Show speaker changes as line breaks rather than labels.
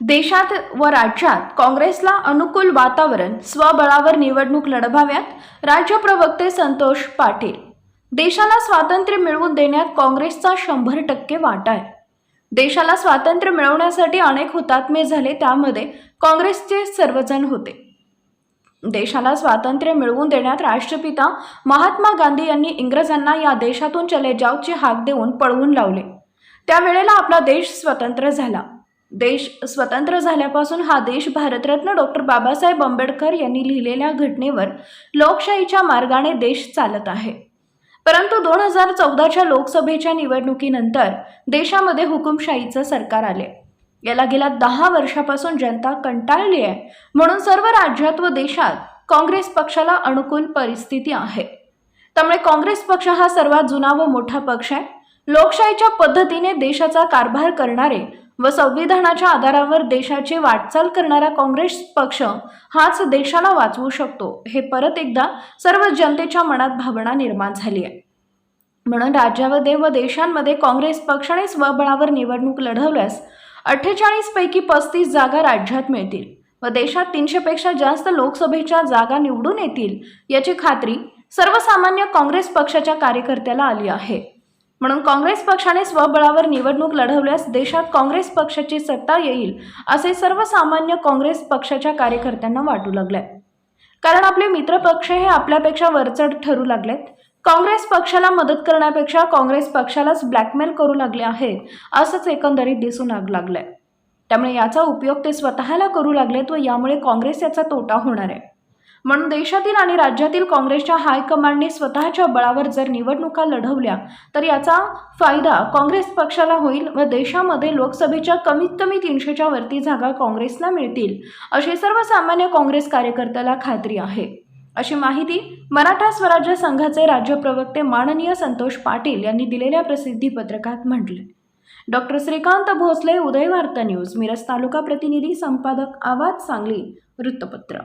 देशात व राज्यात काँग्रेसला अनुकूल वातावरण स्वबळावर निवडणूक लढवाव्यात राज्य प्रवक्ते संतोष पाटील. देशाला स्वातंत्र्य मिळवून देण्यात काँग्रेसचा शंभर टक्के वाटा आहे. देशाला स्वातंत्र्य मिळवण्यासाठी अनेक हुतात्मे झाले त्यामध्ये काँग्रेसचे सर्वजण होते. देशाला स्वातंत्र्य मिळवून देण्यात राष्ट्रपिता महात्मा गांधी यांनी इंग्रजांना या देशातून चले जावची हाक देऊन पळवून लावले. त्यावेळेला आपला देश स्वतंत्र झाला. देश स्वतंत्र झाल्यापासून हा देश भारतरत्न डॉक्टर बाबासाहेब आंबेडकर यांनी लिहिलेल्या घटनेवर लोकशाहीच्या मार्गाने देश चालत आहे. परंतु दोन हजार चौदाच्या लोकसभेच्या निवडणुकीनंतर देशामध्ये हुकुमशाहीचं सरकार आले. याला गेल्या दहा वर्षापासून जनता कंटाळली आहे. म्हणून सर्व राज्यात व देशात काँग्रेस पक्षाला अनुकूल परिस्थिती आहे. त्यामुळे काँग्रेस पक्ष हा सर्वात जुना व मोठा पक्ष आहे. लोकशाहीच्या पद्धतीने देशाचा कारभार करणारे व संविधानाच्या आधारावर देशाची वाटचाल करणारा काँग्रेस पक्ष हाच देशाला वाचवू शकतो. हे परत एकदा सर्व जनतेच्या मनात भावना निर्माण झाली आहे. म्हणून राज्यामध्ये व देशांमध्ये काँग्रेस पक्षाने स्वबळावर निवडणूक लढवल्यास अठ्ठेचाळीसपैकी पस्तीस जागा राज्यात मिळतील व देशात तीनशेपेक्षा जास्त लोकसभेच्या जागा निवडून येतील याची खात्री सर्वसामान्य काँग्रेस पक्षाच्या कार्यकर्त्याला आली आहे. म्हणून काँग्रेस पक्षाने स्वबळावर निवडणूक लढवल्यास देशात काँग्रेस पक्षाची सत्ता येईल असे सर्वसामान्य काँग्रेस पक्षाच्या कार्यकर्त्यांना वाटू लागले कारण आपले मित्रपक्ष हे आपल्यापेक्षा वरचढ ठरू लागलेत. काँग्रेस पक्षाला मदत करण्यापेक्षा काँग्रेस पक्षालाच ब्लॅकमेल करू लागले आहेत असंच एकंदरीत दिसून आग लागलंय. त्यामुळे याचा उपयोग ते स्वतःला करू लागलेत व यामुळे काँग्रेस याचा तोटा होणार आहे. म्हणून देशातील आणि राज्यातील काँग्रेसच्या हायकमांडने स्वतःच्या बळावर जर निवडणुका लढवल्या तर याचा फायदा काँग्रेस पक्षाला होईल व देशामध्ये लोकसभेच्या कमीत कमी तीनशेच्या वरती जागा काँग्रेसला मिळतील अशी सर्वसामान्य काँग्रेस कार्यकर्त्याला खात्री आहे. अशी माहिती मराठा स्वराज्य संघाचे राज्य प्रवक्ते माननीय संतोष पाटील यांनी दिलेल्या प्रसिद्धी पत्रकात म्हटले. डॉक्टर श्रीकांत भोसले उदय वार्ता न्यूज मिरज तालुका प्रतिनिधी संपादक आवाज सांगली वृत्तपत्र.